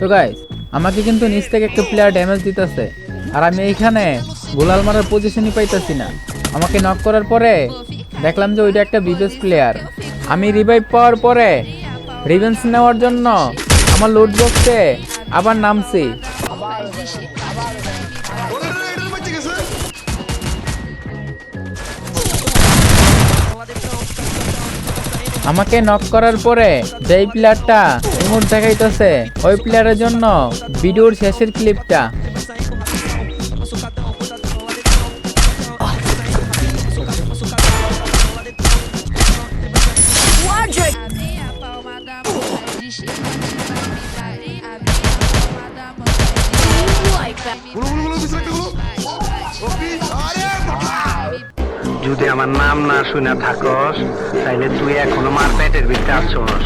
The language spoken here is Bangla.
তো গাইস আমাকে কিন্তু নিচ থেকে একটা প্লেয়ার ড্যামেজ দিতেছে। আর আমি এইখানে গোলাল মারার পজিশনই পাইতেছি না। আমাকে নক করার পরে দেখলাম যে ওইটা একটা বিবেস প্লেয়ার আমি রিভাইভ পাওয়ার পরে রিভেন্স নেওয়ার জন্য আমার লুট বক্সে আবার নামছি। আমাকে নক করার পরে যেই প্লেয়ারটা এখন দেখাইতেছে। ওই প্লেয়ারের জন্য ভিডিওর শেষের ক্লিপটা যদি আমার নাম না শুনে থাকস তাহলে তুই এখনও মারপেটের ভিতরে আছস।